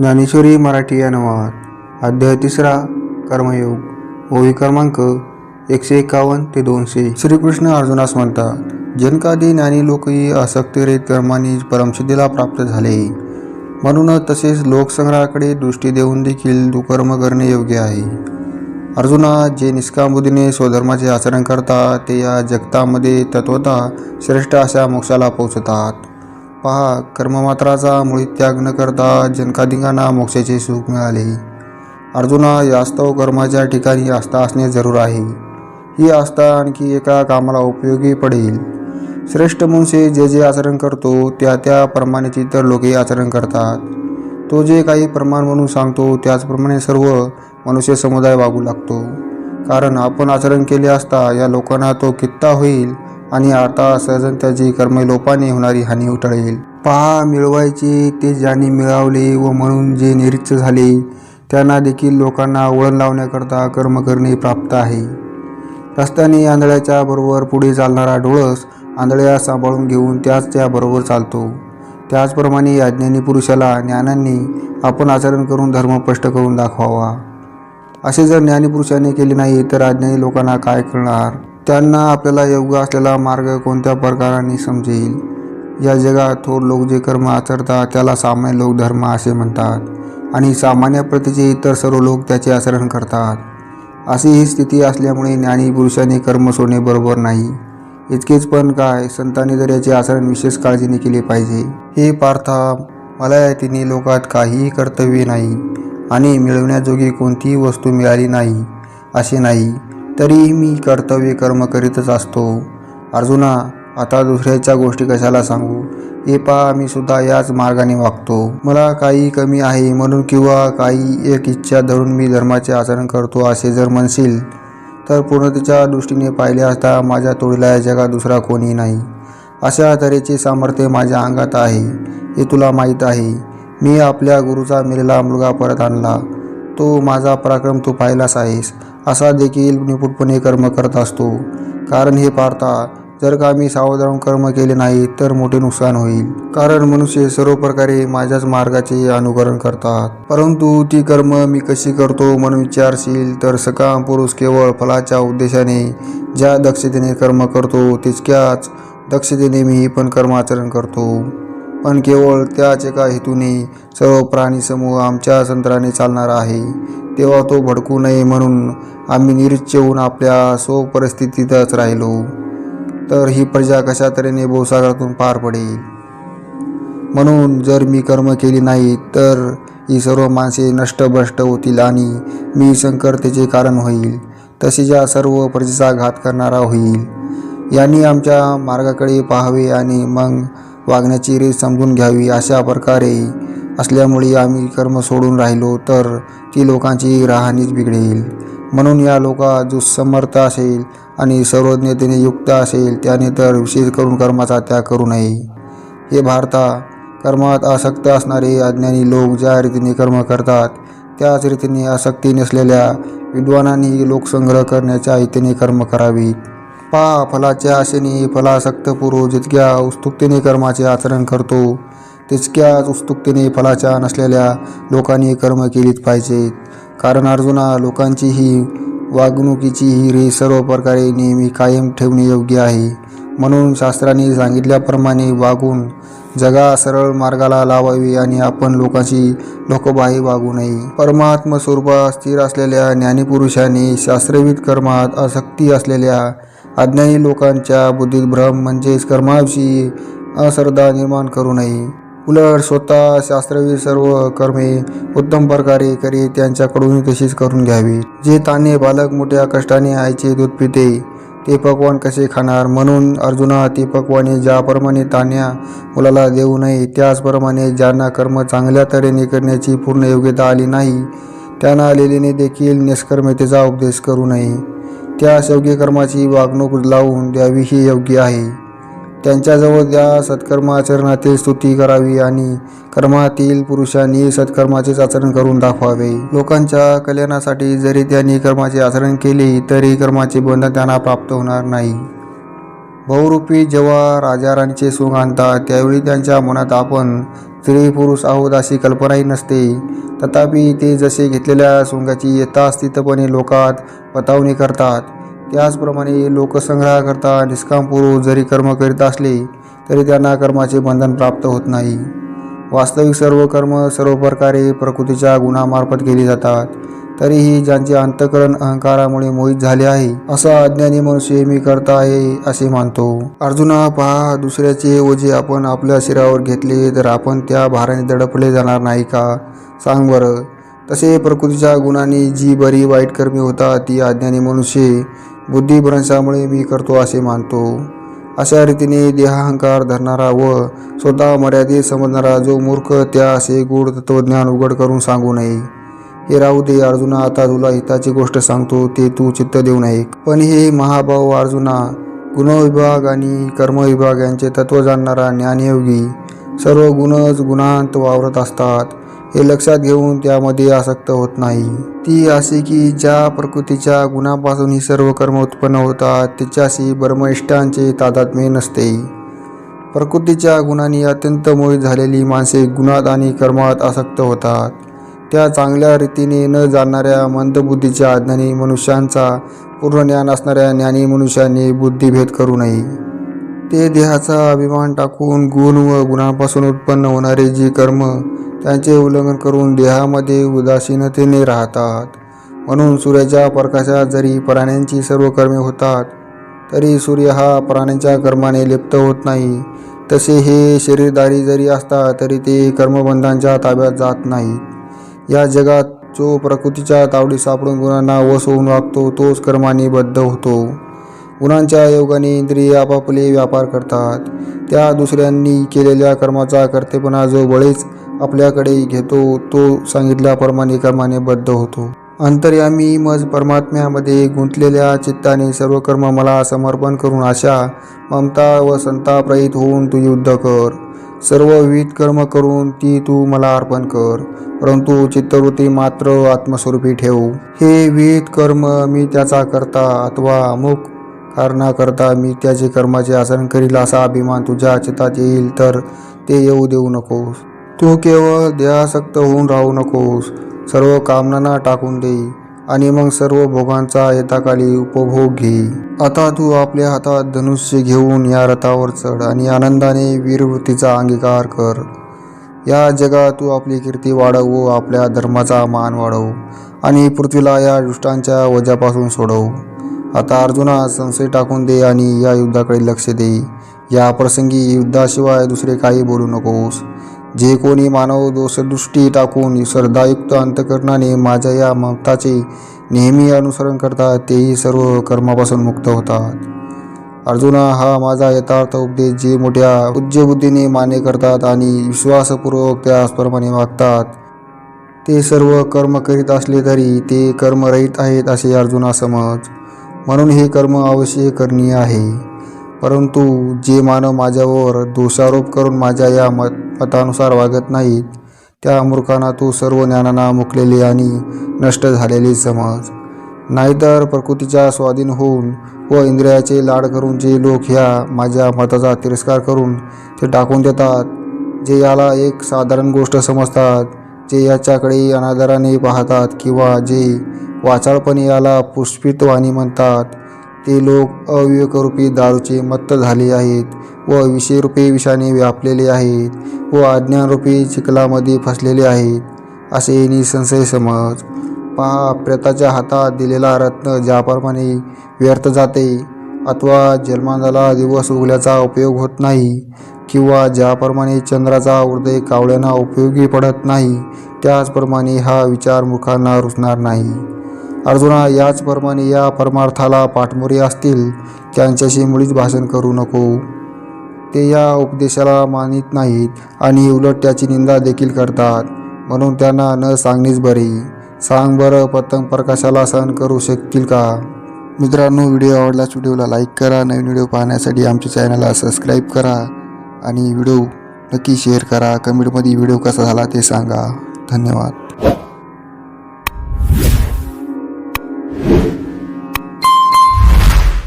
ज्ञानेश्वरी मराठी अनुवाद अध्याय तिसरा कर्मयोग. ओवी क्रमांक एकशे एकावन्न ते दोनशे. श्रीकृष्ण अर्जुनास म्हणतात जनकादी ज्ञानी लोकही आसक्तिरहित कर्माने परमसिद्धीला प्राप्त झाले. म्हणूनच तसेच लोकसंग्रहाकडे दृष्टी देऊन देखील दुकर्म करणे योग्य आहे. अर्जुना जे निष्काम बुद्धीने स्वधर्माचे आचरण करतात ते या जगतामध्ये तत्वता श्रेष्ठ अशा मोक्षाला पोचतात पहा कर्ममात्राचा मुळी त्याग न करता जनकाधिकांना मोक्षाचे सुख मिळाले. अर्जुना यास्तव कर्माच्या ठिकाणी आस्था असणे जरूर आहे. ही आस्था आणखी एका कामाला उपयोगी पडेल. श्रेष्ठ मनुष्य जे जे आचरण करतो त्या त्या प्रमाणेच इतर लोकही आचरण करतात. तो जे काही प्रमाण म्हणून सांगतो त्याचप्रमाणे सर्व मनुष्य समुदाय वागू लागतो. कारण आपण आचरण केले असता या लोकांना तो कित्ता होईल आणि आता सहजन त्याची कर्मलोपाने होणारी हानी उटळेल पहा मिळवायचे ते ज्यांनी मिळवले व म्हणून जे निरीच्छ झाले त्यांना देखील लोकांना वळण लावण्याकरता कर्म करणे प्राप्त आहे. रस्त्याने आंधळ्याच्या बरोबर पुढे चालणारा डोळस आंधळ्या सांभाळून घेऊन त्याच त्याबरोबर चालतो. त्याचप्रमाणे अज्ञानी पुरुषाला ज्ञानांनी आपण आचरण करून धर्म स्पष्ट करून दाखवावा. असे जर ज्ञानीपुरुषाने केले नाही तर अज्ञानी लोकांना काय कळणार त्यांना आपल्याला योग्य असलेला मार्ग कोणत्या प्रकाराने समजेल? या जगात थोर लोक जे कर्म आचरतात त्याला सामान्य लोक धर्म असे म्हणतात आणि सामान्य प्रतीचे इतर सर्व लोक त्याचे आचरण करतात. अशी ही स्थिती असल्यामुळे ज्ञानी पुरुषाने कर्म सोडणे बरोबर नाही. इतकेच पण काय संतांनी तर याचे आचरण विशेष काळजीने केले पाहिजे. हे पार्था मला या तिन्ही लोकात काहीही कर्तव्य नाही आणि मिळवण्याजोगी कोणतीही वस्तू मिळाली नाही असे नाही. तरीही मी कर्तव्य कर्म करीतच असतो. अर्जुना आता दुसऱ्याच्या गोष्टी कशाला सांगू? हे पहा मी सुद्धा याच मार्गाने वागतो. मला काही कमी आहे म्हणून किंवा काही एक इच्छा धरून मी धर्माचे आचरण करतो असे जर म्हणशील तर पूर्णतेच्या दृष्टीने पाहिले असता माझ्या तोडीला या जगात दुसरा कोणी नाही. अशा तऱ्हेचे सामर्थ्य माझ्या अंगात आहे हे तुला माहीत आहे. मी आपल्या गुरुचा मेलेला मुलगा परत आणला. तो माझा पराक्रम तू पाहिलाच आहेस. असा देखील निपुटपणे कर्म करत असतो. कारण हे पाहता जर का मी सावधान कर्म केले नाही तर मोठे नुकसान होईल. कारण मनुष्य सर्व प्रकारे माझ्याच मार्गाचे अनुकरण करतात. परंतु ती कर्म मी कशी करतो म्हणून विचारशील तर सकाम पुरुष केवळ फलाच्या उद्देशाने ज्या दक्षतेने कर्म करतो तितक्याच दक्षतेने मी पण कर्माचरण करतो. पण केवळ त्याच एका हेतूने सर्व प्राणी समूह आमच्या संत्राने चालणार आहे. तेव्हा तो भडकू नये म्हणून आम्ही निरुच्च होऊन आपल्या सो परिस्थितीतच राहिलो. तर ही प्रजा कशा तऱ्हेने भोसागरातून पार पडेल? म्हणून जर मी कर्म केली नाही तर ही सर्व माणसे नष्टभ्रष्ट होतील आणि मी संकर्तेचे कारण होईल. तसे ज्या सर्व प्रजेचा घात करणारा होईल यांनी आमच्या मार्गाकडे पाहावे आणि मग वागण्याची रीत समजून घ्यावी अशा प्रकारे असल्यामुळे आम्ही कर्म सोडून राहिलो तर ती लोकांची राहणीच बिघडेल. म्हणून या लोका जो समर्थ असेल आणि सर्वज्ञतेने युक्त असेल त्याने तर विशेष करून कर्माचा त्याग करू नये. हे भारता कर्मात आसक्त असणारे अज्ञानी लोक ज्या रीतीने कर्म करतात त्याच रीतीने आसक्ती नसलेल्या विद्वानांनी लोकसंग्रह करण्याच्या हितीने कर्म करावीत. पा फलाच्या आशेने फलासक्त पुरुष जितक्या उत्सुकतेने कर्माचे आचरण करतो तितक्याच उत्सुकतेने फलाच्या नसलेल्या लोकांनी कर्म केलीच पाहिजेत कारण अर्जुना लोकांची ही वागणुकीची ही रे सर्व प्रकारे नेहमी कायम ठेवणे योग्य आहे. म्हणून शास्त्रांनी सांगितल्याप्रमाणे वागून जगा सरळ मार्गाला लावावी आणि आपण लोकांशी लोकबाही वागू नये. परमात्म स्वरूपात स्थिर असलेल्या ज्ञानीपुरुषाने शास्त्रविध कर्मात आसक्ती असलेल्या अज्ञानी लोकांच्या बुद्धीत भ्रम म्हणजेच कर्माविषयी अश्रद्धा निर्माण करू नये. उलट स्वतः शास्त्रवीर सर्व कर्मे उत्तम प्रकारे करी त्यांच्याकडून तशीच करून घ्यावी. जे ताने बालक मोठ्या कष्टाने आईचे दूध पिते ते पकवान कसे खाणार? म्हणून अर्जुना ते पकवाने ज्याप्रमाणे तान्या मुलाला देऊ नये त्याचप्रमाणे ज्यांना कर्म चांगल्या तऱ्हेने करण्याची पूर्ण योग्यता आली नाही त्यांना लेलीने देखील निष्कर्मतेचा उपदेश करू नये. त्या योग्य कर्माची वागणूक लावून द्यावी ही योग्य आहे. त्यांच्याजवळ त्या सत्कर्माचरणातील स्तुती करावी आणि कर्मातील पुरुषांनी सत्कर्माचेच आचरण करून दाखवावे. लोकांच्या कल्याणासाठी जरी त्यांनी कर्माचे आचरण केले तरी कर्माचे बंधन त्यांना प्राप्त होणार नाही. बहुरूपी जेव्हा राजा राणीचे सुख आणतात त्यावेळी त्यांच्या मनात आपण स्त्री पुरुष आहोत अशी कल्पनाही नसते. तथापि ते जसे घेतलेल्या सोंगाची यथास्थितपणे लोकात पतावणी करतात. त्याचप्रमाणे लोकसंग्रहाकरता निष्काम पुरुष जरी कर्म करीत असले तरी त्यांना कर्माचे बंधन प्राप्त होत नाही. वास्तविक सर्व कर्म सर्व प्रकारे प्रकृतीच्या गुणामार्फत केली जातात. तरीही ज्यांचे अंतकरण अहंकारामुळे मोहित झाले आहे असा अज्ञानी मनुष्य मी करता आहे असे मानतो. अर्जुना पहा दुसऱ्याचे ओझे आपण आपल्या शिरावर घेतले तर आपण त्या भाराने दडपले जाणार नाही का? सांग बरं. तसे प्रकृतीच्या गुणांनी जी बरी वाईट कर्मी होता ती अज्ञानी मनुष्य बुद्धिभ्रंशामुळे मी करतो असे मानतो. अशा रीतीने देहाहंकार धरणारा व स्वतः मर्यादित समजणारा जो मूर्ख त्या असे गूढ तत्वज्ञान उघड करून सांगू नये. हे राहू दे अर्जुना आता तुला हिताची गोष्ट सांगतो ते तू चित्त देऊ नये पण हे महाभाऊ अर्जुना गुणविभाग आणि कर्मविभाग यांचे तत्व जाणणारा ज्ञानयोगी सर्व गुणच गुणांत वावरत असतात. हे लक्षात घेऊन त्यामध्ये आसक्त होत नाही. ती असे की ज्या प्रकृतीच्या गुणापासून ही सर्व कर्म उत्पन्न होतात तिच्याशी ब्रह्मइष्टांचे तादात्म्य नसते. प्रकृतीच्या गुणांनी अत्यंत मोहित झालेली माणसे गुणात आणि कर्मात आसक्त होतात. त्या चांगल्या रीतीने न जाणणाऱ्या मंदबुद्धीच्या अज्ञानी मनुष्यांचा पूर्ण ज्ञान असणाऱ्या ज्ञानी मनुष्यांनी बुद्धिभेद करू नये. ते देहाचा अभिमान टाकून गुण व गुणांपासून उत्पन्न होणारे जी कर्म त्यांचे उल्लंघन करून देहामध्ये उदासीनतेने राहतात. म्हणून सूर्याच्या प्रकाशात जरी प्राण्यांची सर्व कर्मे होतात तरी सूर्य हा प्राण्यांच्या कर्माने लिप्त होत नाही. तसे हे शरीरदारी जरी असता तरी ते कर्मबंधांच्या ताब्यात जात नाहीत. या जगात जो प्रकृतीच्या तावडी सापडून गुणांना वस होऊन वागतो तोच कर्माने बद्ध होतो. गुणांच्या योगाने इंद्रिय आपापले व्यापार करतात. त्या दुसऱ्यांनी केलेल्या कर्माचा कर्तेपणा जो बळीच आपल्याकडे घेतो तो सांगितल्याप्रमाणे कर्माने बद्ध होतो. अंतर्यामी मज परमात्म्यामध्ये गुंतलेल्या चित्ताने सर्व कर्म मला समर्पण करून अशा ममता व संताप्रहित होऊन तू युद्ध कर. सर्व विविध कर्म करून ती तू मला अर्पण कर परंतु चित्तवृत्ती मात्र आत्मस्वरूपी ठेव. हे विविध कर्म मी त्याचा करता अथवा अमुक कारणाकरता मी त्याचे कर्माचे आचरण करील असा अभिमान तुझ्या चित्तात येईल तर ते येऊ देऊ नकोस. तू केवळ देहासक्त होऊन राहू नकोस. सर्व कामनांना टाकून दे. आणि मग सर्व भोगांचा येताकाली उपभोग घे. आता तू आपल्या हातात धनुष्य घेऊन या रथावर चढ आणि आनंदाने वीरवृत्तीचा अंगीकार कर. या जगात तू आपली कीर्ती वाढव व आपल्या धर्माचा मान वाढव आणि पृथ्वीला या दुष्टांच्या वजापासून सोडव. आता अर्जुना संशय टाकून दे आणि या युद्धाकडे लक्ष दे. या प्रसंगी युद्धाशिवाय दुसरे काही बोलू नकोस. जे कोणी मानव दोषदृष्टी टाकून श्रद्धायुक्त अंतकरणाने माझ्या या मताचे नेहमी अनुसरण करतात तेही सर्व कर्मापासून मुक्त होतात. अर्जुना हा माझा यथार्थ उपदेश जे मोठ्या उज्जबुद्धीने मान्य करतात आणि विश्वासपूर्वक त्याचप्रमाणे वागतात. ते सर्व कर्म करीत असले तरी ते कर्मरहित आहेत असे अर्जुना समज. म्हणून हे कर्म अवश्य करणीय आहे. परंतु जे मानव माझ्यावर दोषारोप करून माझ्या या मत मतानुसार वागत नाहीत त्या मूर्खांना तू सर्व ज्ञानांना मुकलेले आणि नष्ट झालेली समज. नाहीतर प्रकृतीच्या स्वाधीन होऊन व इंद्रियाचे लाड करून जे लोक ह्या माझ्या मताचा तिरस्कार करून ते टाकून देतात जे याला एक साधारण गोष्ट समजतात जे याच्याकडे अनादराने पाहतात किंवा जे वाचाळपणे याला पुष्पित वाणी म्हणतात ते लोक अविवेकरूपी दारूचे मत्त झाले आहेत व विषयरूपी विषाने व्यापलेले आहेत व अज्ञानरूपी चिखलामध्ये फसलेले आहेत असे निसंशय समज. पहा प्रेताच्या हातात दिलेला रत्न ज्याप्रमाणे व्यर्थ जाते अथवा जन्मांधाला दिवस उगल्याचा उपयोग होत नाही किंवा ज्याप्रमाणे चंद्राचा हृदय कावळ्यांना उपयोगी पडत नाही त्याचप्रमाणे हा विचार मुखांना रुचणार नाही. अर्जुना याचप्रमाणे या परमार्थाला पाठमोरी असतील त्यांच्याशी मुळीच भाषण करू नको. ते या उपदेशाला मानित नाहीत आणि उलट त्याची निंदा देखील करतात. म्हणून त्यांना न सांगणेच बरे. सांग बरं पतंग प्रकाशाला सहन करू शकतील का? मित्रांनो व्हिडिओ आवडल्यास व्हिडिओला लाईक करा नवीन व्हिडिओ पाहण्यासाठी आमच्या चॅनलला सबस्क्राईब करा आणि व्हिडिओ नक्की शेअर करा. कमेंटमध्ये व्हिडिओ कसा झाला ते सांगा. धन्यवाद.